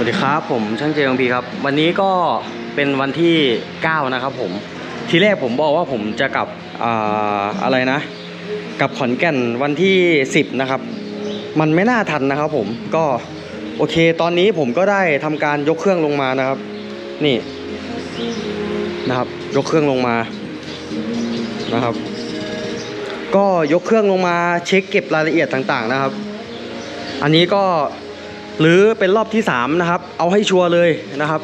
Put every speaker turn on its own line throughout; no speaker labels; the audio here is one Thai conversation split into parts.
สวัสดีครับผมช่างเจมพีครับ วันนี้ก็เป็นวันที่ 9 นะครับผมทีแรกผมบอกว่าผมจะกลับออะไรนะกลับขอนแก่นวันที่ 10 นะครับ มันไม่น่าทันนะครับผมก็โอเค ตอนนี้ผมก็ได้ทำการยกเครื่องลงมานะครับ นี่นะครับ ยกเครื่องลงมานะครับ ก็ยกเครื่องลงมาเช็คเก็บรายละเอียดต่างๆนะครับ อันนี้ก็ หรือเป็นรอบที่3นะครับ เอาให้ชัวร์เลยนะครับ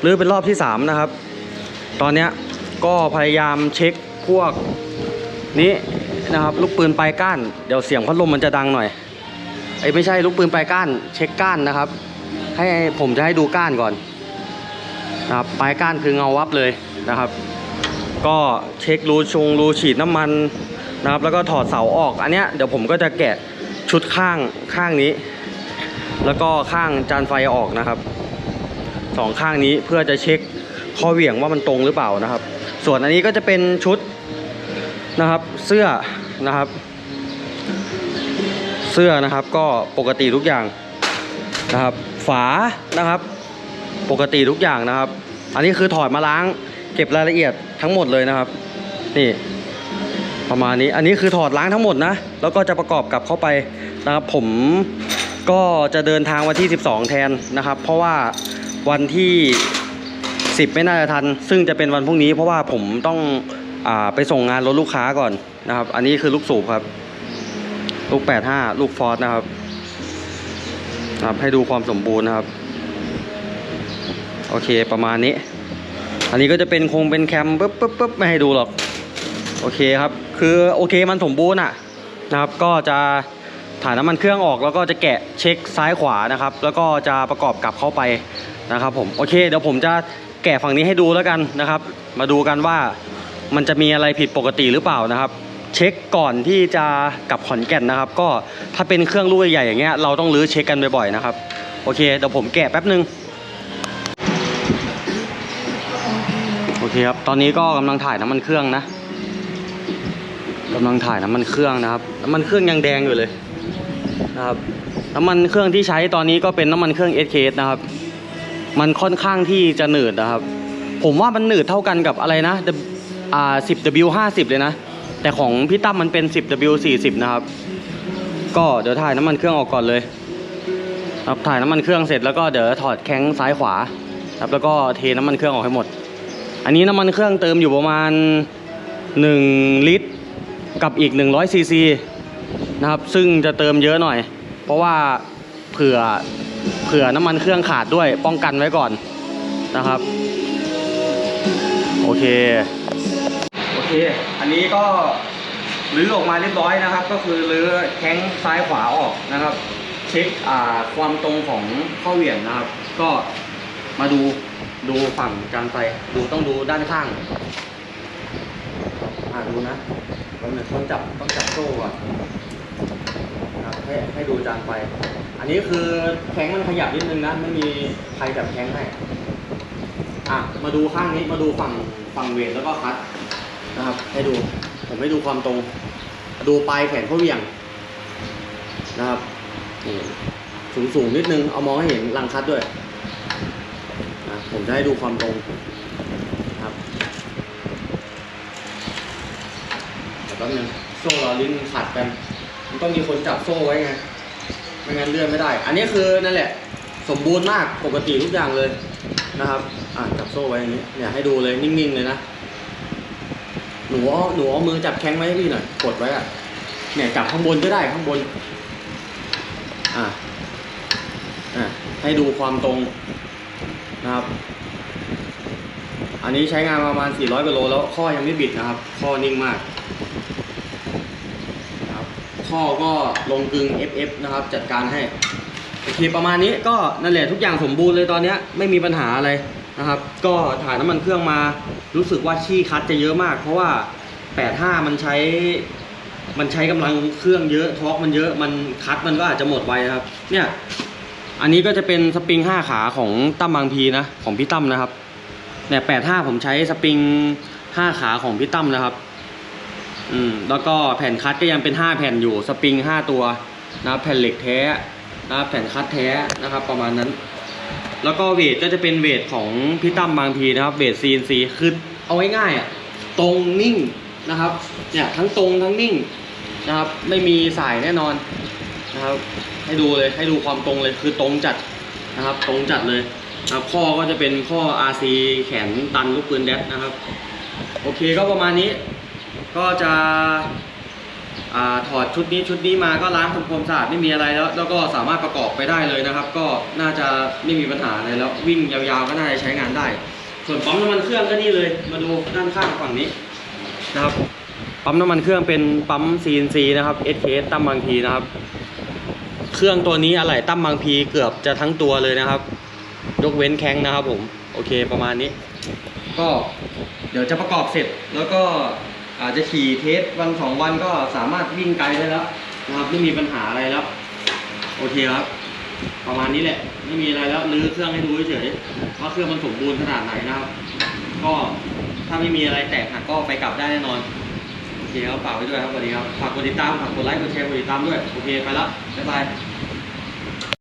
หรือเป็นรอบที่3นะครับ ตอนนี้ก็พยายามเช็คพวกนี้นะครับลูกปืนปลายก้านเดี๋ยวเสียงพัดลมมันจะดังหน่อยไอ้ไม่ใช่ลูกปืนปลายก้านเช็คก้านนะครับ ให้ผมจะให้ดูก้านก่อนนะครับปลายก้านคือเงาวับเลยนะครับ ก็เช็ครูชงรูฉีดน้ำมันนะครับ แล้วก็ถอดเสาออกอันเนี้ยเดี๋ยวผมก็จะแกะชุดข้างข้างนี้ แล้วก็ข้างจานไฟออกนะครับสองข้างนี้เพื่อจะเช็คข้อเหวี่ยงว่ามันตรงหรือเปล่านะครับ ส่วนอันนี้ก็จะเป็นชุดนะครับเสื้อนะครับ เสื้อนะครับก็ปกติทุกอย่างนะครับ ฝานะครับ ปกติทุกอย่างนะครับ อันนี้คือถอดมาล้างเก็บรายละเอียดทั้งหมดเลยนะครับ นี่ประมาณนี้อันนี้คือถอดล้างทั้งหมดนะ แล้วก็จะประกอบกลับเข้าไปนะครับ ผม ก็จะเดินทางวันที่ 12 แทนนะครับ เพราะว่าวันที่ 10 ไม่น่าจะทัน ซึ่งจะเป็นวันพรุ่งนี้เพราะว่าผมต้องอไปส่งงานรถลูกค้าก่อนนะครับ อันนี้คือลูกสูบครับ ลูก 85 ลูกฟอร์ดนะครับครับให้ดูความสมบูรณ์นะครับ โอเคประมาณนี้ อันนี้ก็จะเป็นคงเป็นแคมปึ๊บปึ๊บปึ๊บไม่ให้ดูหรอก โอเคครับ คือโอเคมันสมบูรณ์อะนะครับ ก็จะ ถ่ายน้ำมันเครื่องออกแล้วก็จะแกะเช็คซ้ายขวานะครับ แล้วก็จะประกอบกลับเข้าไปนะครับผมโอเคเดี๋ยวผมจะแกะฝั่งนี้ให้ดูแล้วกันนะครับ มาดูกันว่ามันจะมีอะไรผิดปกติหรือเปล่านะครับ เช็คก่อนที่จะกลับขอนแก่นนะครับ ก็ถ้าเป็นเครื่องลูกใหญ่ๆอย่างเงี้ยเราต้องรื้อเช็คกันบ่อยๆนะครับโอเคเดี๋ยวผมแกะแป๊บนึงโอเคครับตอนนี้ก็กำลังถ่ายน้ำมันเครื่องนะกำลังถ่ายน้ำมันเครื่องนะครับน้ำมันเครื่องยังแดงอยู่เลย นะครับน้ำมันเครื่องที่ใช้ตอนนี้ก็เป็นน้ำมันเครื่อง SK นะครับ มันค่อนข้างที่จะหนืดนะครับ ผมว่ามันหนืดเท่ากันกับอะไรนะอ่า 10W 50เลยนะ แต่ของพี่ตั้มมันเป็น 10W 40นะครับ ก็เดี๋ยวถ่ายน้ำมันเครื่องออกก่อนเลยครับถ่ายน้ำมันเครื่องเสร็จแล้วก็เดี๋ยวถอดแข้งซ้ายขวาครับแล้วก็เทน้ำมันเครื่องออกให้หมด อันนี้น้ำมันเครื่องเติมอยู่ประมาณ 1 ลิตรกับอีก100ซีซี นะครับ ซึ่งจะเติมเยอะหน่อย เพราะว่าเผื่อเผื่อน้ำมันเครื่องขาดด้วยป้องกันไว้ก่อนนะครับ โอเค โอเค อันนี้ก็รื้อออกมาเรียบร้อยนะครับ ก็คือรื้อแข้งซ้ายขวาออกนะครับ เช็คอ่าความตรงของข้อเหวี่ยงนะครับ ก็มาดูดูฝั่งจานไฟดูต้องดูด้านข้างอ่าดูนะมันเหมือนต้องจับต้องจับโซ่ก่อนนะ ครับให้ให้ดูจานไฟ อันนี้คือแข้งมันขยับนิดนึงนะ ไม่มีใครจับแข้งให้ อะ มาดูข้างนี้ มาดูฝั่งฝั่งเวทแล้วก็คัดนะครับ ให้ดู ผมให้ดูความตรง ดูปลายแขนเขาเหวี่ยงนะครับนี่สูงสูงนิดนึง เอามองให้เห็นรังคัดด้วยนะผมจะให้ดูความตรงนะครับเดี๋ยวแป๊บนึงโซ่เราลิ้นมันขัดกัน มันต้องมีคนจับโซ่ไว้ไง ไม่งั้นเลื่อนไม่ได้ อันนี้คือนั่นแหละ สมบูรณ์มากปกติทุกอย่างเลยนะครับ อะจับโซ่ไว้อย่างนี้ เนี่ยให้ดูเลยนิ่งๆเลยนะ หนูเอาหนูเอามือจับแข้งไว้ให้พี่หน่อย กดไว้อะ เนี่ยจับข้างบนก็ได้ข้างบน อะ อะให้ดูความตรงนะครับ อันนี้ใช้งานประมาณ 400กิโลแล้วข้อยังไม่บิดนะครับ ข้อนิ่งมาก นะครับข้อก็ลงกึง FF นะครับจัดการให้โอเคประมาณนี้ก็นั่นแหละทุกอย่างสมบูรณ์เลยตอนนี้ไม่มีปัญหาอะไรนะครับ ก็ถ่ายน้ำมันเครื่องมารู้สึกว่าขี้คัดจะเยอะมาก เพราะว่า 85 มันใช้ มันใช้กำลังเครื่องเยอะทอร์กมันเยอะมันคัดมันก็อาจจะหมดไวนะครับ เนี่ยอันนี้ก็จะเป็นสปริง 5 ขาของตั้มบางพีนะของพี่ตั้มนะครับเนี่ย85 ผมใช้สปริง 5 ขาของพี่ตั้มนะครับ อืมแล้วก็แผ่นคัดก็ยังเป็น 5 แผ่นอยู่สปริง 5 ตัวนะครับแผ่นเหล็กแท้นะครับแผ่นคัดแท้นะครับ ประมาณนั้น แล้วก็เวทก็จะเป็นเวทของพี่ตั้มบางทีนะครับเวท CNC คือเอาง่ายๆอะตรงนิ่งนะครับเนี่ยทั้งตรงทั้งนิ่งนะครับ ไม่มีสายแน่นอนนะครับ ให้ดูเลยให้ดูความตรงเลยคือตรงจัดนะครับ ตรงจัดเลยนะครับข้อก็จะเป็นข้อ RC แขนตันลูกปืนแดดนะครับ โอเคก็ประมาณนี้ ก็จะอถอดชุดนี้ชุดนี้มาก็ล้างทำความสะอาดไม่มีอะไรแล้ว แล้วก็สามารถประกอบไปได้เลยนะครับ ก็น่าจะไม่มีปัญหาอะไรแล้ววิ่งยาวๆก็น่าจะใช้งานได้ ส่วนปั๊มน้ำมันเครื่องก็นี่เลย มาดูด้านข้างฝั่งนี้นะครับปั๊มน้ำมันเครื่องเป็นปั๊ม CNC นะครับ SKS ตั้มบางทีนะครับ เครื่องตัวนี้อะไหล่ตั้มบางพีเกือบจะทั้งตัวเลยนะครับ ยกเว้นแข้งนะครับผม โอเคประมาณนี้ ก็เดี๋ยวจะประกอบเสร็จแล้วก็ อาจจะขี่เทสวันสองวันก็สามารถวิ่งไกลได้แล้วนะครับไม่มีปัญหาอะไรแล้ว โอเคครับ ประมาณนี้แหละ ไม่มีอะไรแล้วรื้อเครื่องให้ดูเฉยๆว่าเครื่องมันสมบูรณ์ขนาดไหนนะครับ ก็ถ้าไม่มีอะไรแตกหักก็ไปกลับได้แน่นอนโอเคครับฝากไว้ด้วยครับสวัสดีครับฝากกดติดตามฝากกดไลค์กดแชร์กดติดตามด้วยโอเคไปแล้วบ๊ายบาย